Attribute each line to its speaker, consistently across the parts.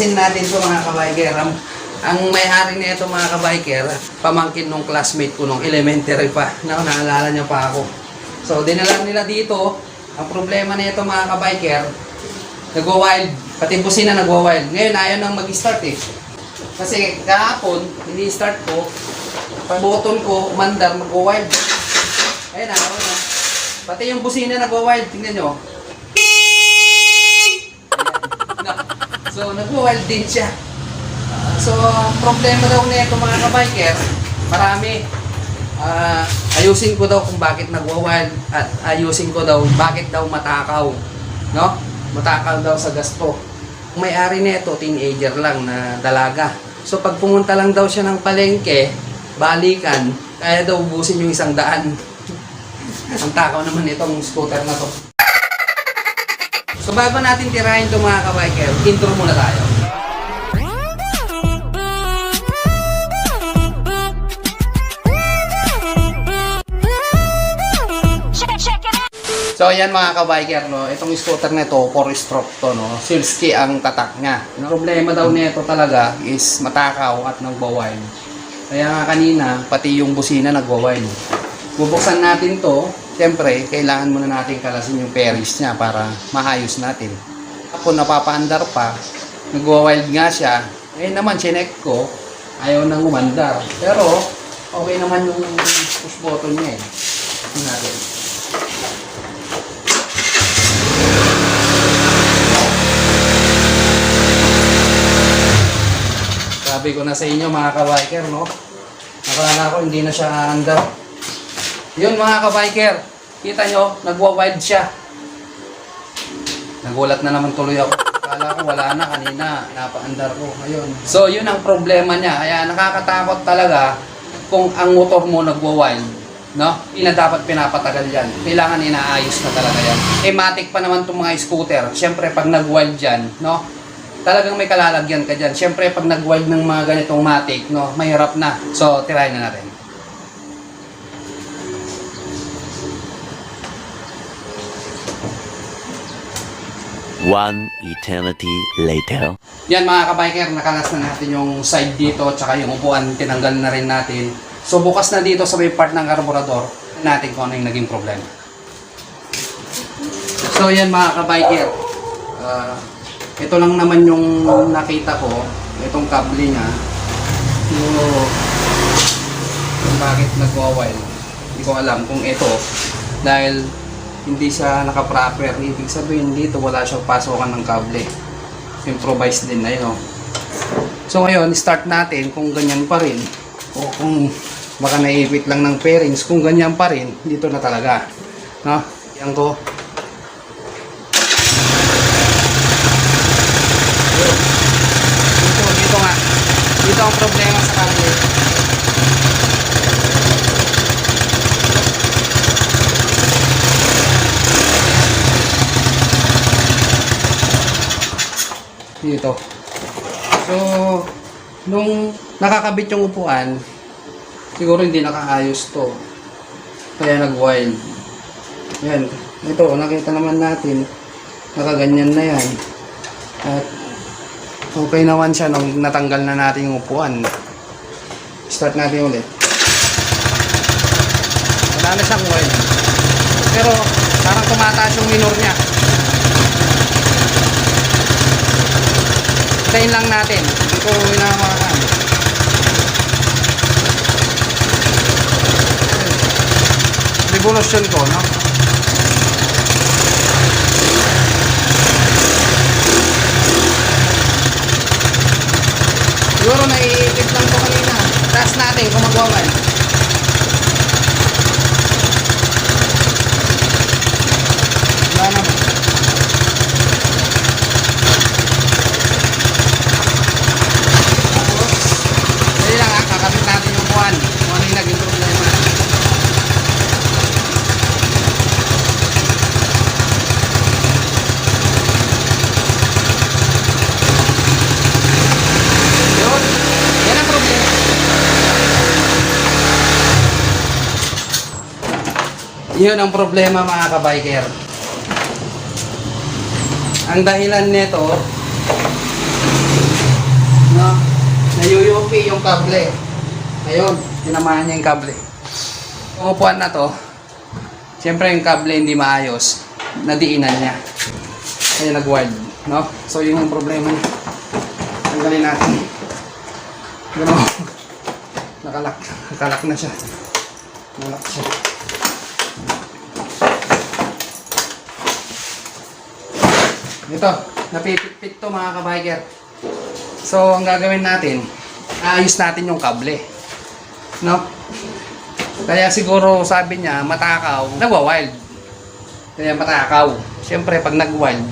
Speaker 1: Sin natin to mga kabiker. Ang, ang may-ari na ito mga kabiker, pamangkin nung classmate ko nung elementary pa. Na, naalala niya pa ako. So, dinala nila dito. Ang problema na ito mga kabiker, nagwa-wild. Pati busina nagwa-wild. Ngayon, ayaw nang mag-start eh. Kasi kahapon, ini-start ko, button ko, umandar, mag-wild. Ayun ayun na. Pati yung busina nagwa-wild, tingnan nyo. Ayan. So, nagwa-wild din siya. So, problema daw nito mga kabiker, marami. Ah, ayusin ko daw kung bakit nagwa-wild at ayusin ko daw bakit daw matakaw. No? Matakaw daw sa gasto. Ang may-ari nito, teenager lang na dalaga. So, pag pumunta lang daw siya ng palengke, balikan, kaya daw ubusin yung isang daan. Ang takaw naman itong scooter na to. So bago natin tirahin itong mga kabiker, intro muna tayo. So ayan mga kabiker, no, itong scooter na to, 4 stroke to, no, Silski ang tatak niya. Ang problema daw nito talaga is matakaw at nagbawild. Kaya nga kanina, pati yung busina nagbawild. Bubuksan natin to, siyempre, kailangan muna natin kalasin yung peris niya para maayos natin. Ako napapaandar pa, nagwa-wild nga siya, eh naman chinek ko, ayaw nang umandar. Pero, okay naman yung push button niya eh. Tingnan natin. Sabi ko na sa inyo mga kabiker, no? Nakalala ko, hindi na siya aandar. Yun mga kabiker, kita nyo, nagwa-wild siya. Nagulat na naman tuloy ako. Akala ko wala na kanina, napaandar ko. Ayun. So yun ang problema niya. Kaya nakakatakot talaga kung ang motor mo nagwa-wild. No? Hindi na dapat pinapatagal yan. Kailangan inaayos na talaga yan. Eh, matic pa naman itong mga scooter. Siyempre, pag nag-wild dyan, no? Talagang may kalalagyan ka dyan. Siyempre, pag nag-wild ng mga ganitong matic, no? Mahirap na. So, tirahin na natin.
Speaker 2: One eternity later.
Speaker 1: Yan mga kabiker, nakalas na natin yung side dito tsaka yung upuan, tinanggal na rin natin. So bukas na dito sa may part ng karburador, natin kung ano yung naging problema. So yan mga kabiker, Ah, ito lang naman yung nakita ko, itong kable niya. So, kung bakit nagwa-wire, hindi ko alam kung ito, dahil hindi siya naka-proper, ibig sabihin dito wala siyang pasokan ng kable improvise din na yun. oh. So ngayon, start natin kung ganyan pa rin o kung baka naipit lang ng pairings, kung ganyan pa rin, dito na talaga. No? Yan ko. Dito, dito nga. Dito ang problema sa kanya. Dito. So, nung nakakabit yung upuan, siguro hindi nakaayos to. Kaya nag-wild. Yan. Ito, nakita naman natin, nakaganyan na yan. At okay naman siya nung natanggal na natin yung upuan. Start natin ulit. Wala na siyang wild. Pero, parang tumataas yung minor niya. Hintayin lang natin. Hindi ko inamakan. Revolution ko, no? Siguro naiipit lang to kanina. Taas natin kung magwawan. Wala naman. Tapos, dali lang ha, kakabit natin yung buwan. Kung ano yung naging problema. Yun. Yan ang problema. Yun ang problema mga kabiker. Ang dahilan nito, yung kable. Ayun, tinamahan niya yung kable. Yung upuan na to, siyempre yung kable hindi maayos, nadiinan niya. Kaya nag-wild, no? So yun yung problema niya. Tanggalin natin. Gano'n. Nakalak. Nakalak na siya. Nakalak siya. Ito, napipit to mga kabiker. So, ang gagawin natin, aayos natin yung kable. No? Kaya siguro sabi niya, matakaw, nagwa-wild. Kaya matakaw. Siyempre, pag nag-wild,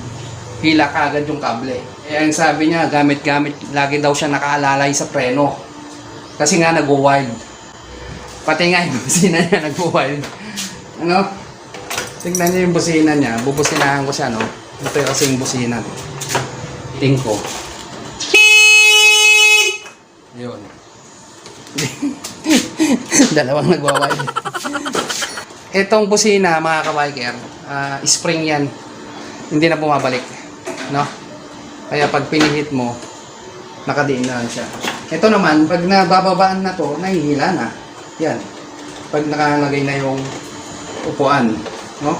Speaker 1: hila ka agad yung kable. Kaya ang sabi niya, gamit-gamit, lagi daw siya nakaalalay sa preno. Kasi nga nag-wild. Pati nga yung busina niya nag-wild. Ano? Tignan niyo yung busina niya. Bubusinahan ko siya, no? Ito yung kasi yung busina. Ting ko. Yun. Dalawang nagwa-wild. Itong busina, mga kabiker, ah, spring yan. Hindi na bumabalik. No? Kaya pag pinihit mo, nakadiin na lang siya. Ito naman, pag nabababaan na to, nahihila na. Yan. Pag nakalagay na yung upuan, no?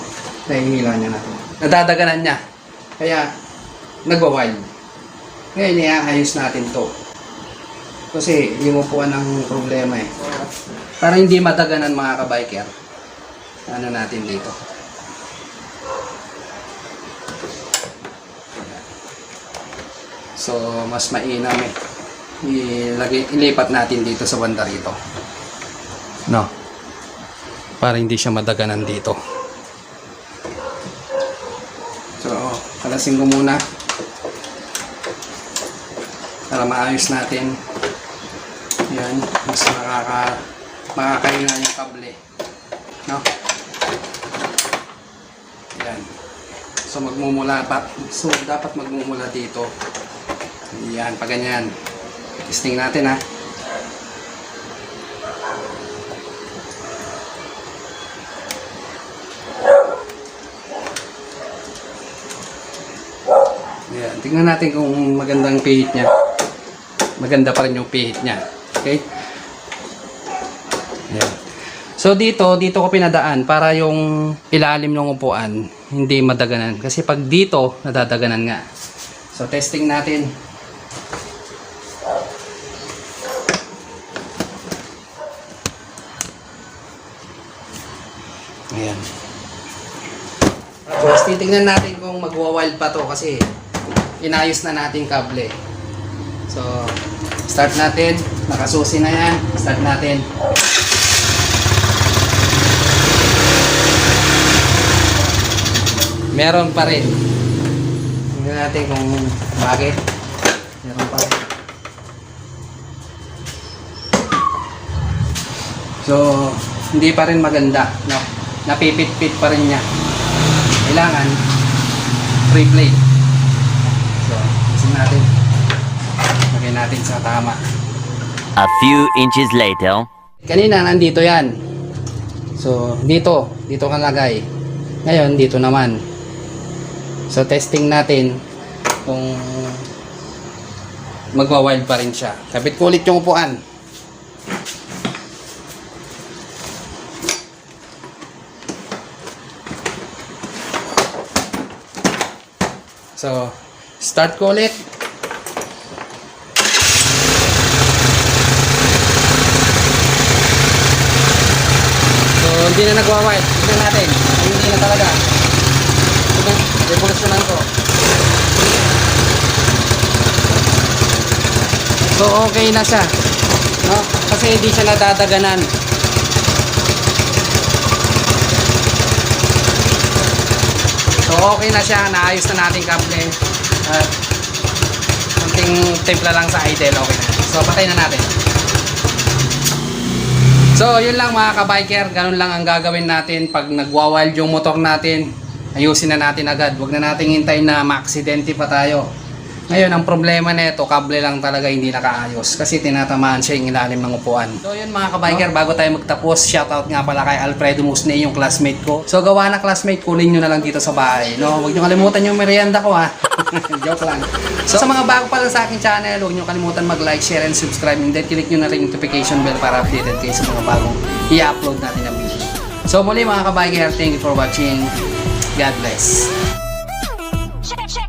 Speaker 1: Nahihila niya na to. Nadadaganan niya. Kaya, nagwa-wild. Kaya iniaayos natin to. Kasi yung upuan ang problema eh. Para hindi madaganan mga kabiker, ano natin dito. So, mas mainam eh. Ilagay, ilipat natin dito sa banda rito. No. Para hindi siya madaganan dito. So, kalasin ko muna. Para maayos natin. Yan. Mas makaka makakainga yung kable. No? Yan. So, magmumula pa. So, dapat magmumula dito. Yan, pa ganyan. Testing natin ha. Yan, tingnan natin kung magandang pihit niya. Maganda pa rin yung pihit niya. Okay? Yan. So dito, dito ko pinadaan para yung ilalim ng upuan hindi madaganan. Kasi pag dito, nadadaganan nga. So testing natin. Ayan. Tapos titignan natin kung magwa-wild pa to kasi inayos na natin kable. So, start natin. Nakasusi na yan. Start natin. Meron pa rin. Tingnan natin kung bakit. Meron pa rin. So, hindi pa rin maganda. No? Napipit-pit pa rin niya. Kailangan replay. Natin. Lagay natin sa tama.
Speaker 2: A few inches later.
Speaker 1: Kanina nandito yan. So, dito. Dito ka lagay. Ngayon, dito naman. So, testing natin kung magwa-wild pa rin siya. Kapit ko ulit yung upuan. So, start ko ulit. So, hindi na nagwa-wild. Tignan natin. Hindi na talaga. Tignan, revolusyonan ko. So, okay na siya. No? Kasi hindi siya nadadaganan. So, okay na siya. Naayos na natin kable. At, konting timpla lang sa idle. Okay na. So, patay na natin. So, yun lang mga kabiker. Ganun lang ang gagawin natin pag nagwawild yung motor natin. Ayusin na natin agad. Huwag na natin hintayin na maaksidente pa tayo. Ngayon, ang problema nito, kable lang talaga hindi nakaayos kasi tinatamaan siya yung ilalim ng upuan. So yun mga kabiker, bago tayo magtapos, shoutout nga pala kay Alfredo Musne, yung classmate ko. So gawa na classmate, kunin nyo na lang dito sa bahay. No, huwag nyo kalimutan yung merienda ko ha. Joke lang. So sa mga bago pa lang sa aking channel, huwag nyo kalimutan mag-like, share, and subscribe. And then click nyo na rin yung notification bell para updated kayo sa mga bagong i-upload natin na video. So muli mga kabiker, thank you for watching. God bless.
Speaker 3: Check, check.